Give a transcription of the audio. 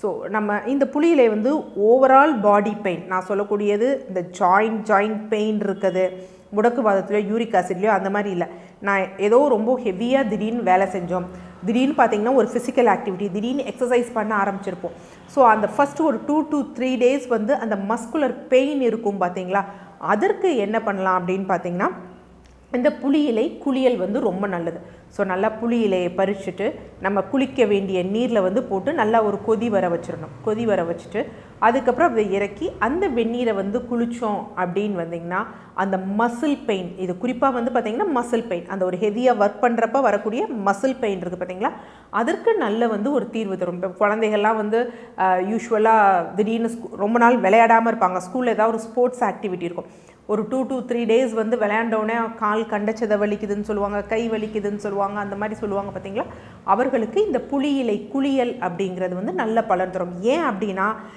So நம்ம இந்த புளியிலே வந்து ஓவரால் பாடி பெயின் நான் சொல்லக்கூடியது இந்த ஜாயிண்ட் ஜாயிண்ட் பெயின் இருக்குது. முடக்குவாதத்துலையோ யூரிக் ஆசிட்லையோ அந்த மாதிரி இல்லை. நான் ஏதோ ரொம்ப ஹெவியாக திடீர்னு வேலை செஞ்சோம். திடீர்னு பார்த்தீங்கன்னா ஒரு ஃபிசிக்கல் ஆக்டிவிட்டி திடீர்னு எக்ஸசைஸ் பண்ண ஆரம்பிச்சிருப்போம். ஸோ அந்த ஃபஸ்ட்டு ஒரு டூ டூ த்ரீ டேஸ் வந்து அந்த மஸ்குலர் பெயின் இருக்கும் பார்த்தீங்களா அதற்கு என்ன பண்ணலாம் அப்படின்னு பார்த்தீங்கன்னா இந்த புளி இலை குளியல் வந்து ரொம்ப நல்லது. ஸோ நல்லா புளி இலையை பறிச்சுட்டு நம்ம குளிக்க வேண்டிய நீரில் வந்து போட்டு நல்லா ஒரு கொதி வர வச்சிடணும். கொதி வர வச்சுட்டு அதுக்கப்புறம் அதை இறக்கி அந்த வெந்நீரை வந்து குளித்தோம் அப்படின்னு வந்தீங்கன்னா அந்த மசில் பெயின் இது குறிப்பாக வந்து பார்த்திங்கன்னா மசில் பெயின் அந்த ஒரு ஹெவியாக ஒர்க் பண்ணுறப்ப வரக்கூடிய மசில் பெயின் இருக்குது பார்த்திங்களா அதற்கு நல்ல வந்து ஒரு தீர்வு தரும். இப்போ குழந்தைகள்லாம் வந்து யூஸ்வலாக திடீர்னு ஸ்கூ ரொம்ப நாள் விளையாடாமல் இருப்பாங்க. ஸ்கூலில் ஏதாவது ஒரு ஸ்போர்ட்ஸ் ஆக்டிவிட்டி இருக்கும். ஒரு டூ டூ த்ரீ டேஸ் வந்து விளையாண்டோடனே கால் கண்டச்சதை வலிக்குதுன்னு சொல்லுவாங்க கை வலிக்குதுன்னு சொல்லுவாங்க அந்த மாதிரி சொல்லுவாங்க பார்த்தீங்களா அவர்களுக்கு இந்த புளி இலை குளியல் அப்படிங்கிறது வந்து நல்ல பலன் தரும். ஏன் அப்படின்னா